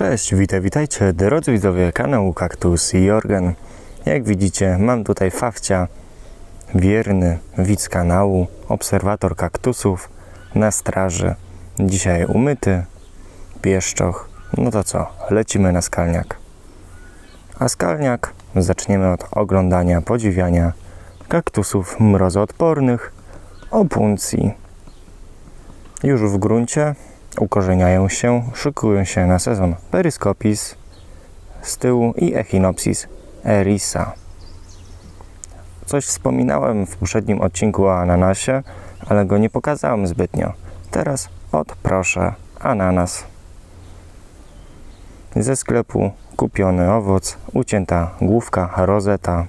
Cześć, witaj, witajcie, drodzy widzowie kanału Kaktus i Jorgen. Jak widzicie, mam tutaj Fawcia, wierny widz kanału, obserwator kaktusów na straży. Dzisiaj umyty, pieszczoch. No to co, lecimy na skalniak. A skalniak zaczniemy od oglądania, podziwiania kaktusów mrozoodpornych, opuncji. Już w gruncie ukorzeniają się, szykują się na sezon Periscopis z tyłu i Echinopsis erisa. Coś wspominałem w poprzednim odcinku o ananasie, ale go nie pokazałem zbytnio. Teraz odproszę ananas. Ze sklepu kupiony owoc, ucięta główka, rozeta,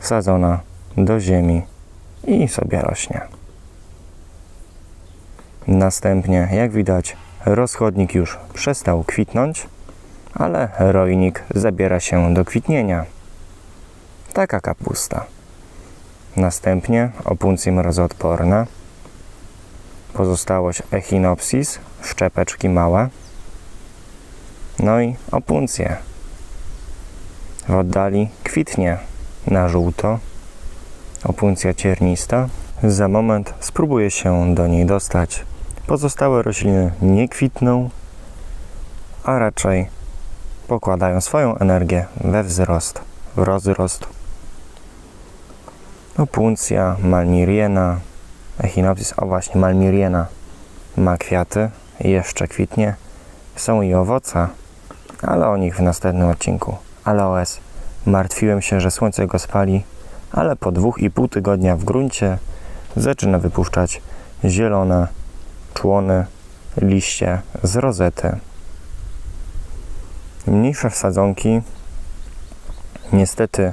sadzona do ziemi i sobie rośnie. Następnie, jak widać, rozchodnik już przestał kwitnąć, ale rojnik zabiera się do kwitnienia. Taka kapusta. Następnie opuncje mrozoodporne. Pozostałość echinopsis, szczepeczki małe. No i opuncje. W oddali kwitnie na żółto. Opuncja ciernista. Za moment spróbuję się do niej dostać. Pozostałe rośliny nie kwitną, a raczej pokładają swoją energię we wzrost, w rozrost. Opuncja, malmiriena, echinopsis, o właśnie, malmiriena ma kwiaty, jeszcze kwitnie. Są i owoce, ale o nich w następnym odcinku. Aloes. Martwiłem się, że słońce go spali, ale po dwóch i pół tygodnia w gruncie zaczyna wypuszczać zielone człony, liście z rozety. Mniejsze sadzonki niestety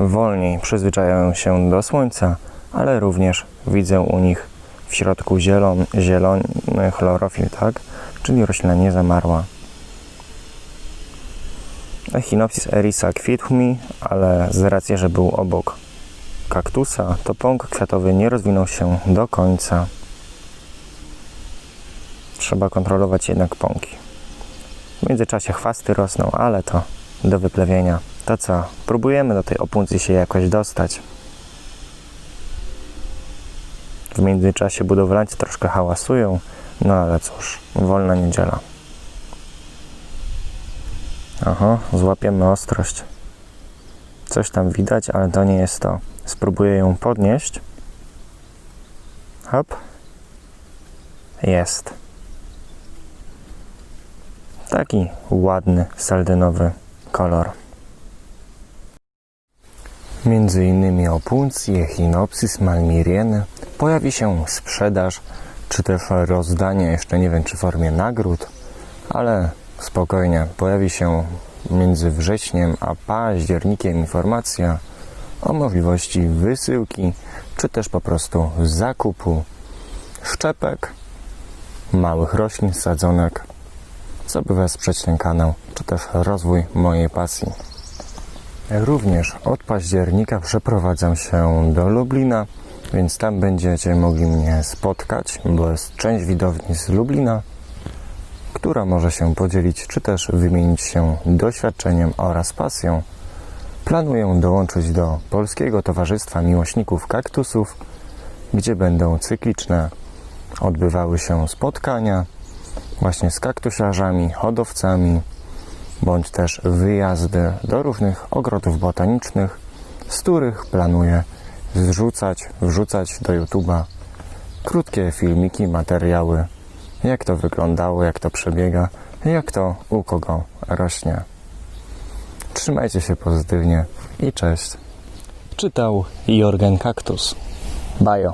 wolniej przyzwyczajają się do słońca, ale również widzę u nich w środku zielon, zielony chlorofil, tak? Czyli roślina nie zamarła. Echinopsis erisa kwitł mi, ale z racji, że był obok kaktusa, to pąk kwiatowy nie rozwinął się do końca. Trzeba kontrolować jednak pąki. W międzyczasie chwasty rosną, ale to do wyplewienia. To co? Próbujemy do tej opuncji się jakoś dostać. W międzyczasie budowlańcy troszkę hałasują, no ale cóż, wolna niedziela. Aha, złapiemy ostrość. Coś tam widać, ale to nie jest to. Spróbuję ją podnieść. Hop. Jest. Taki ładny, saldynowy kolor. Między innymi opuncji, echinopsis, malmirieny pojawi się sprzedaż, czy też rozdanie, jeszcze nie wiem czy w formie nagród, ale spokojnie, pojawi się między wrześniem a październikiem informacja o możliwości wysyłki, czy też po prostu zakupu szczepek, małych roślin, sadzonek, co by wesprzeć ten kanał, czy też rozwój mojej pasji. Również od października przeprowadzam się do Lublina, więc tam będziecie mogli mnie spotkać, bo jest część widowni z Lublina, która może się podzielić, czy też wymienić się doświadczeniem oraz pasją. Planuję dołączyć do Polskiego Towarzystwa Miłośników Kaktusów, gdzie będą cykliczne odbywały się spotkania właśnie z kaktusiarzami, hodowcami, bądź też wyjazdy do różnych ogrodów botanicznych, z których planuję zrzucać, wrzucać do YouTube'a krótkie filmiki, materiały, jak to wyglądało, jak to przebiega, jak to u kogo rośnie. Trzymajcie się pozytywnie i cześć. Czytał Jorgen Kaktus. Bajo.